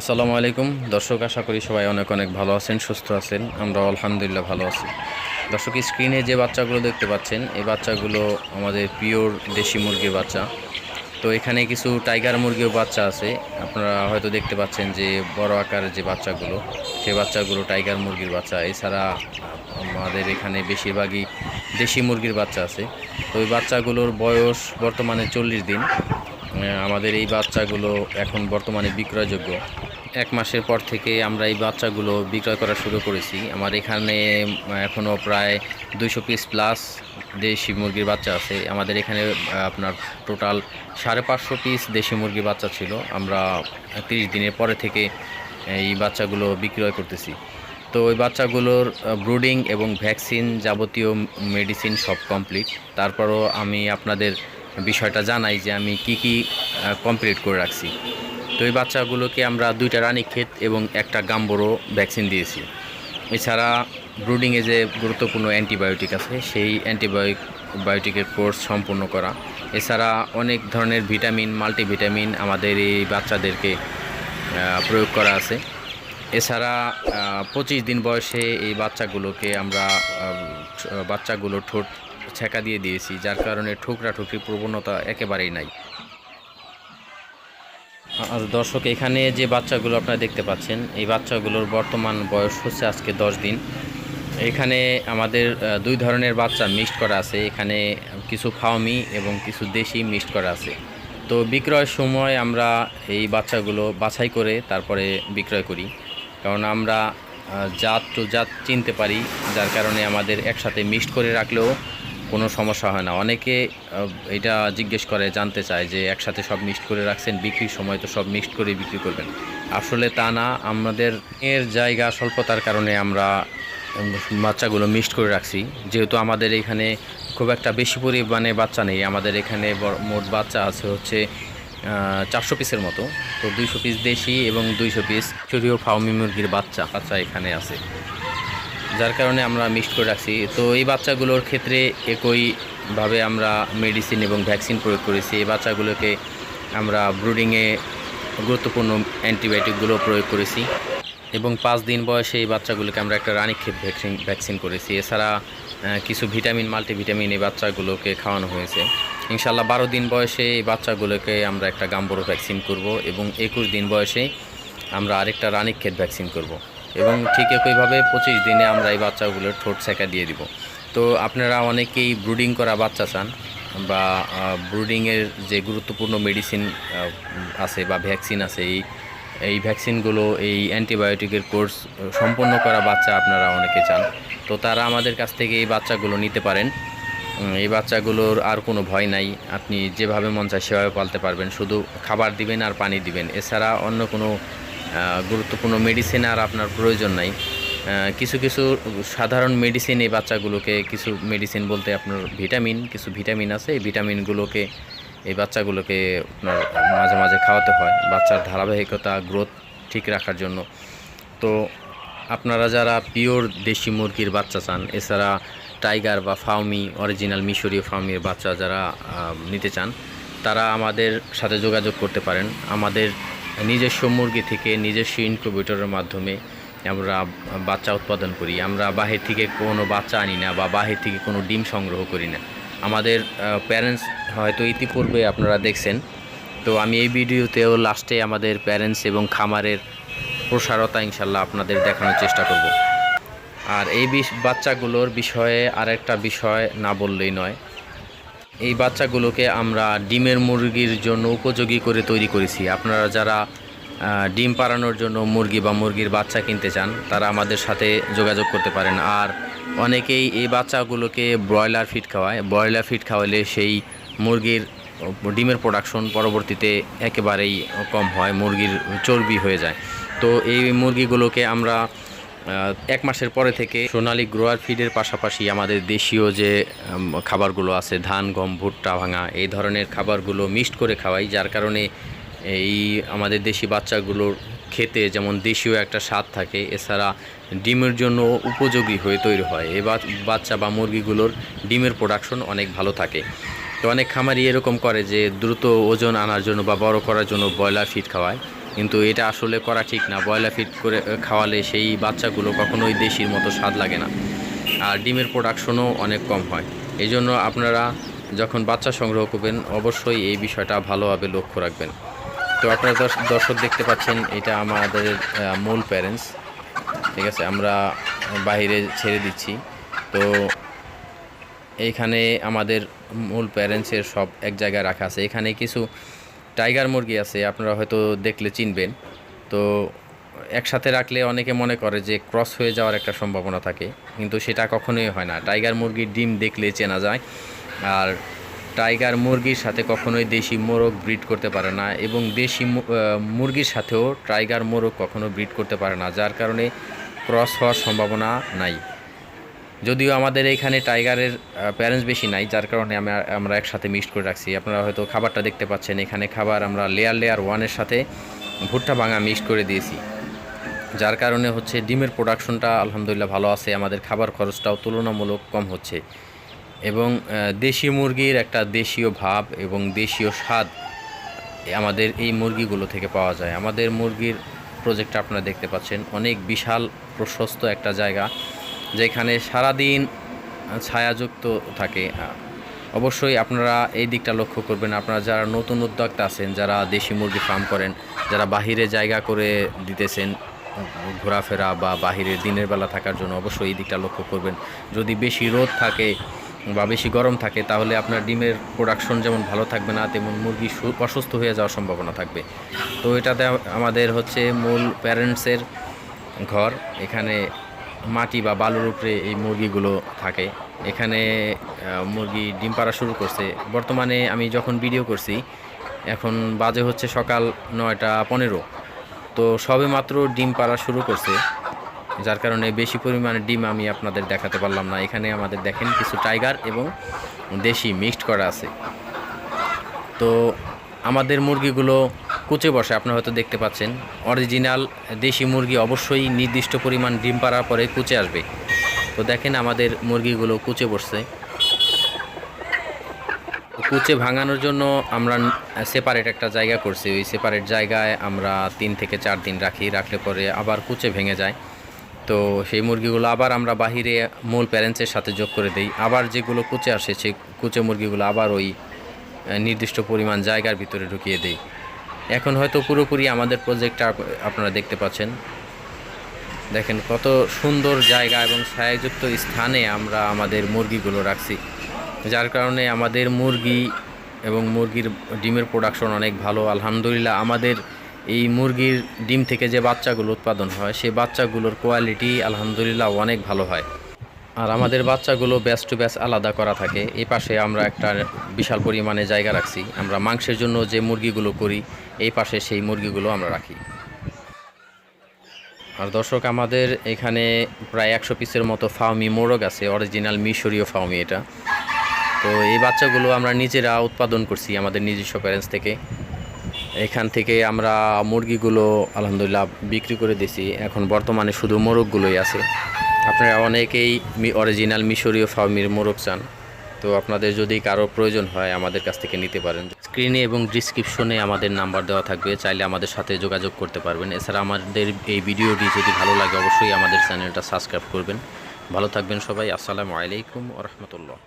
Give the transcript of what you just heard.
আসসালামু আলাইকুম। দর্শক, আশা করি সবাই অনেক অনেক ভালো আছেন, সুস্থ আছেন। আমরা আলহামদুলিল্লাহ ভালো আছি। দর্শক স্ক্রিনে যে বাচ্চাগুলো দেখতে পাচ্ছেন, এই বাচ্চাগুলো আমাদের পিওর দেশি মুরগির বাচ্চা। তো এখানে কিছু টাইগার মুরগির বাচ্চা আছে। আপনারা হয়তো দেখতে পাচ্ছেন যে বড় আকারের যে বাচ্চাগুলো, সেই বাচ্চাগুলো টাইগার মুরগির বাচ্চা। এছাড়া আমাদের এখানে বেশিরভাগই দেশি মুরগির বাচ্চা আছে। তো ওই বাচ্চাগুলোর বয়স বর্তমানে চল্লিশ দিন। আমাদের এই বাচ্চাগুলো এখন বর্তমানে বিক্রয়যোগ্য। এক মাসের পর থেকে আমরা এই বাচ্চাগুলো বিক্রয় করা শুরু করেছি। আমার এখানে এখনও প্রায় দুইশো পিস প্লাস দেশি মুরগির বাচ্চা আছে। আমাদের এখানে আপনার টোটাল সাড়ে পাঁচশো পিস দেশি মুরগির বাচ্চা ছিল। আমরা তিরিশ দিনের পরে থেকে এই বাচ্চাগুলো বিক্রয় করতেছি। তো ওই বাচ্চাগুলোর ব্রুডিং এবং ভ্যাকসিন যাবতীয় মেডিসিন সব কমপ্লিট তারপরও আমি আপনাদের বিষয়টা জানাই যে আমি কি কি কমপ্লিট করে রাখছি। তো এই বাচ্চাগুলোকে আমরা দুইটা রানীক্ষেত এবং একটা গাম্বরো ভ্যাকসিন দিয়েছি। এছাড়া ব্রুডিংয়ে যে গুরুত্বপূর্ণ অ্যান্টিবায়োটিক আছে, সেই অ্যান্টিবায়োটিক বায়োটিকের কোর্স সম্পূর্ণ করা। এছাড়া অনেক ধরনের ভিটামিন মাল্টিভিটামিন আমাদের এই বাচ্চাদেরকে প্রয়োগ করা আছে। এছাড়া পঁচিশ দিন বয়সে এই বাচ্চাগুলোকে আমরা বাচ্চাগুলো ঠোঁট ছেঁকা দিয়ে দিয়েছি, যার কারণে ঠুকরা ঠুকরি প্রবণতা একেবারেই নাই। আর দর্শক, এখানে যে বাচ্চাগুলো আপনারা দেখতে পাচ্ছেন, এই বাচ্চাগুলোর বর্তমান বয়স হচ্ছে আজকে দশ দিন। এখানে আমাদের দুই ধরনের বাচ্চা মিক্সড করা আছে। এখানে কিছু ফাউমি এবং কিছু দেশি মিক্সড করা আছে। তো বিক্রয়ের সময় আমরা এই বাচ্চাগুলো বাছাই করে তারপরে বিক্রয় করি। কারণ আমরা জাত টু জাত চিনতে পারি, যার কারণে আমাদের একসাথে মিক্সড করে রাখলেও কোনো সমস্যা হয় না। অনেকে এটা জিজ্ঞেস করে, জানতে চায় যে একসাথে সব মিক্সড করে রাখছেন, বিক্রির সময় তো সব মিক্সড করে বিক্রি করবেন। আসলে তা না, আমাদের এর জায়গা স্বল্পতার কারণে আমরা বাচ্চাগুলো মিক্সড করে রাখছি। যেহেতু আমাদের এখানে খুব একটা বেশি পরিমাণে বাচ্চা নেই, আমাদের এখানে মোট বাচ্চা আছে হচ্ছে চারশো পিসের মতো। তো দুইশো পিস দেশি এবং দুইশো পিস চুরিও ফাউমি মুরগির বাচ্চা বাচ্চা এখানে আছে। যার কারণে আমরা মিক্সড করে রাখছি। তো এই বাচ্চাগুলোর ক্ষেত্রে একইভাবে আমরা মেডিসিন এবং ভ্যাকসিন প্রয়োগ করেছি। এই বাচ্চাগুলোকে আমরা ব্রুডিংয়ে গুরুত্বপূর্ণ অ্যান্টিবায়োটিকগুলো প্রয়োগ করেছি। এবং পাঁচ দিন বয়সে এই বাচ্চাগুলোকে আমরা একটা রানীক্ষেত ভ্যাকসিন ভ্যাকসিন করেছি। এছাড়া কিছু ভিটামিন মাল্টিভিটামিন এই বাচ্চাগুলোকে খাওয়ানো হয়েছে। ইনশাল্লাহ বারো দিন বয়সে এই বাচ্চাগুলোকে আমরা একটা গাম্বরো ভ্যাকসিন করব এবং একুশ দিন বয়সে আমরা আরেকটা রানীক্ষেত ভ্যাকসিন করব। এবং ঠিক একইভাবে পঁচিশ দিনে আমরা এই বাচ্চাগুলোর ঠোঁট সেকা দিয়ে দিব। তো আপনারা অনেকেই ব্রুডিং করা বাচ্চা চান বা ব্রুডিংয়ের যে গুরুত্বপূর্ণ মেডিসিন আছে বা ভ্যাকসিন আছে, এই এই ভ্যাকসিনগুলো এই অ্যান্টিবায়োটিকের কোর্স সম্পন্ন করা বাচ্চা আপনারা অনেকে চান। তো তারা আমাদের কাছ থেকে এই বাচ্চাগুলো নিতে পারেন। এই বাচ্চাগুলোর আর কোনো ভয় নাই। আপনি যেভাবে মন চায় সেভাবে পালতে পারবেন। শুধু খাবার দিবেন আর পানি দিবেন। এছাড়া অন্য কোনো গুরুত্বপূর্ণ মেডিসিন আর আপনার প্রয়োজন নাই। কিছু কিছু সাধারণ মেডিসিন এই বাচ্চাগুলোকে কিছু মেডিসিন বলতে আপনার ভিটামিন কিছু ভিটামিন আছে। এই ভিটামিনগুলোকে এই বাচ্চাগুলোকে আপনার মাঝে মাঝে খাওয়াতে হয়। বাচ্চার ধারাবাহিকতা গ্রোথ ঠিক রাখার জন্য। তো আপনারা যারা পিওর দেশি মুরগির বাচ্চা চান, এছাড়া টাইগার বা ফাউমি অরিজিনাল মিশরীয় ফাউমির বাচ্চা যারা নিতে চান, তারা আমাদের সাথে যোগাযোগ করতে পারেন। আমাদের নিজস্ব মুরগি থেকে নিজস্ব ইনকিউবেটরের মাধ্যমে আমরা বাচ্চা উৎপাদন করি। আমরা বাহির থেকে কোনো বাচ্চা আনি না বা বাহির থেকে কোনো ডিম সংগ্রহ করি না। আমাদের প্যারেন্টস হয়তো ইতিপূর্বে আপনারা দেখছেন। তো আমি এই ভিডিওতেও লাস্টে আমাদের প্যারেন্টস এবং খামারের প্রসারতা ইনশাল্লাহ আপনাদের দেখানোর চেষ্টা করব। আর এই বাচ্চাগুলোর বিষয়ে আরেকটা বিষয় না বললেই নয়। এই বাচ্চাগুলোকে আমরা ডিমের মুরগির জন্য উপযোগী করে তৈরি করেছি। আপনারা যারা ডিম পাড়ানোর জন্য মুরগি বা মুরগির বাচ্চা কিনতে চান, তারা আমাদের সাথে যোগাযোগ করতে পারেন। আর অনেকেই এই বাচ্চাগুলোকে ব্রয়লার ফিড খাওয়ায়। ব্রয়লার ফিড খাওয়ালে সেই মুরগির, ডিমের প্রোডাকশন পরবর্তীতে একেবারেই কম হয়, মুরগির চর্বি হয়ে যায়। তো এই মুরগিগুলোকে আমরা এক মাসের পরে থেকে সোনালী গ্রোয়ার ফিডের পাশাপাশি আমাদের দেশীয় যে খাবারগুলো আছে, ধান, গম, ভুট্টা, ভাঙা, এই ধরনের খাবারগুলো মিক্সড করে খাওয়াই, যার কারণে এই আমাদের দেশি বাচ্চাগুলোর খেতে যেমন দেশীয় একটা স্বাদ থাকে, এছাড়া ডিমের জন্য উপযোগী হয়ে তৈরি হয়। বাচ- বাচ্চা বা মুরগিগুলোর ডিমের প্রোডাকশন অনেক ভালো থাকে। তো অনেক খামারি এরকম করে যে, দ্রুত ওজন আনার জন্য বা বড় করার জন্য ব্রয়লার ফিড খাওয়ায়। কিন্তু এটা আসলে করা ঠিক না। ব্রয়লার ফিট করে খাওয়ালে সেই বাচ্চাগুলো কখনোই দেশির মতো স্বাদ লাগে না। আর ডিমের প্রোডাকশনও অনেক কম হয়। এই জন্য আপনারা যখন বাচ্চা সংগ্রহ করবেন, অবশ্যই এই বিষয়টা ভালোভাবে লক্ষ্য রাখবেন। তো আপনারা দর্শক দেখতে পাচ্ছেন, এটা আমাদের মূল প্যারেন্টস ঠিক আছে, আমরা বাইরে ছেড়ে দিচ্ছি। তো এইখানে আমাদের মূল প্যারেন্টসের সব এক জায়গায় রাখা আছে। এখানে কিছু টাইগার মুরগি আছে, আপনারা হয়তো দেখলে চিনবেন। তো একসাথে রাখলে অনেকে মনে করে যে ক্রস হয়ে যাওয়ার একটা সম্ভাবনা থাকে, কিন্তু সেটা কখনোই হয় না। টাইগার মুরগির ডিম দেখলে চেনা যায়, আর টাইগার মুরগির সাথে কখনোই দেশি মোরগ ব্রিড করতে পারে না, এবং দেশি মুরগির সাথেও টাইগার মোরগ কখনো ব্রিড করতে পারে না, যার কারণে ক্রস হওয়ার সম্ভাবনা নাই। যদিও আমাদের এখানে টাইগারের প্যারেন্টস বেশি নাই, যার কারণে আমি আমরা একসাথে মিক্সড করে রাখছি। আপনারা হয়তো খাবারটা দেখতে পাচ্ছেন, এখানে খাবার আমরা লেয়ার লেয়ার ওয়ানের সাথে ভুট্টা ভাঙা মিক্সড করে দিয়েছি। যার কারণে হচ্ছে ডিমের প্রোডাকশনটা আলহামদুলিল্লাহ ভালো আছে, আমাদের খাবার খরচটাও তুলনামূলক কম হচ্ছে। এবং দেশি মুরগির একটা দেশীয় ভাব এবং দেশীয় স্বাদ আমাদের এই মুরগিগুলো থেকে পাওয়া যায়। আমাদের মুরগির প্রজেক্টটা আপনারা দেখতে পাচ্ছেন, অনেক বিশাল প্রশস্ত একটা জায়গা। যেখানে সারাদিন ছায়াযুক্ত থাকে। অবশ্যই আপনারা এই দিকটা লক্ষ্য করবেন। আপনারা যারা নতুন উদ্যোক্তা আছেন, যারা দেশি মুরগি ফার্ম করেন, যারা বাহিরে জায়গা করে দিতেছেন, ঘোরাফেরা বা বাহিরে দিনের বেলা থাকার জন্য অবশ্যই এই দিকটা লক্ষ্য করবেন। যদি বেশি রোদ থাকে বা বেশি গরম থাকে, তাহলে আপনার ডিমের প্রোডাকশন যেমন ভালো থাকবে না, তেমন মুরগি অসুস্থ হয়ে যাওয়ার সম্ভাবনা থাকবে। তো এটাতে আমাদের হচ্ছে মূল প্যারেন্টসের ঘর। এখানে মাটি বা বালুর উপরে এই মুরগিগুলো থাকে। এখানে মুরগি ডিম পাড়া শুরু করছে। বর্তমানে আমি যখন ভিডিও করছি, এখন বাজে হচ্ছে সকাল নয়টা পনেরো। তো সবে মাত্র ডিম পাড়া শুরু করছে। যার কারণে বেশি পরিমাণে ডিম আমি আপনাদের দেখাতে পারলাম না। এখানে আমাদের দেখেন কিছু টাইগার এবং দেশি মিক্সড করা আছে। তো আমাদের মুরগিগুলো কুচে বসে আপনারা হয়তো দেখতে পাচ্ছেন অরিজিনাল দেশি মুরগি অবশ্যই নির্দিষ্ট পরিমাণ ডিম পাড়ার পরে কুচে আসবে। তো দেখেন আমাদের মুরগিগুলো কুচে বসছে। কুচে ভাঙানোর জন্য আমরা সেপারেট একটা জায়গা করছি। ওই সেপারেট জায়গায় আমরা তিন থেকে চার দিন রাখি। রাখলে পরে আবার কুচে ভেঙে যায়। তো সেই মুরগিগুলো আবার আমরা বাহিরে মূল প্যারেন্টসের সাথে যোগ করে দিই। আবার যেগুলো কুচে আসে, সেই কুচে মুরগিগুলো আবার ওই নির্দিষ্ট পরিমাণ জায়গার ভিতরে ঢুকিয়ে দেই। এখন হয়তো পুরোপুরি আমাদের প্রজেক্টটা আপনারা দেখতে পাচ্ছেন। দেখেন কত সুন্দর জায়গা এবং ছায়াযুক্ত স্থানে আমরা আমাদের মুরগিগুলো রাখছি। যার কারণে আমাদের মুরগি এবং মুরগির ডিমের প্রোডাকশন অনেক ভালো। আলহামদুলিল্লাহ আমাদের এই মুরগির ডিম থেকে যে বাচ্চাগুলো উৎপাদন হয় সেই বাচ্চাগুলোর কোয়ালিটি আলহামদুলিল্লাহ অনেক ভালো হয়। আর আমাদের বাচ্চাগুলো ব্যাচ টু ব্যাচ আলাদা করা থাকে। এই পাশে আমরা একটা বিশাল পরিমাণে জায়গা রাখছি। আমরা মাংসের জন্য যে মুরগিগুলো করি, এই পাশে সেই মুরগিগুলো আমরা রাখি। আর দর্শক, আমাদের এখানে প্রায় একশো পিসের মতো ফার্মি মোরগ আছে অরিজিনাল মিশরীয় ফার্মি এটা। তো এই বাচ্চাগুলো আমরা নিজেরা উৎপাদন করছি আমাদের নিজস্ব প্যারেন্টস থেকে। এখান থেকে আমরা মুরগিগুলো আলহামদুলিল্লাহ বিক্রি করে দিছি এখন বর্তমানে শুধু মোরগগুলোই আছে। আপনারা অনেকেই অরিজিনাল মিশরীয় ফার্মির মোরগ চান, তো আপনাদের যদি কারও প্রয়োজন হয় আমাদের কাছ থেকে নিতে পারেন। স্ক্রিনে এবং ডিসক্রিপশনে আমাদের নাম্বার দেওয়া থাকবে, চাইলে আমাদের সাথে যোগাযোগ করতে পারবেন। এছাড়া আমাদের এই ভিডিওটি যদি ভালো লাগে, অবশ্যই আমাদের চ্যানেলটা সাবস্ক্রাইব করবেন। ভালো থাকবেন সবাই, আসসালামু আলাইকুম রহমতুল্লাহ।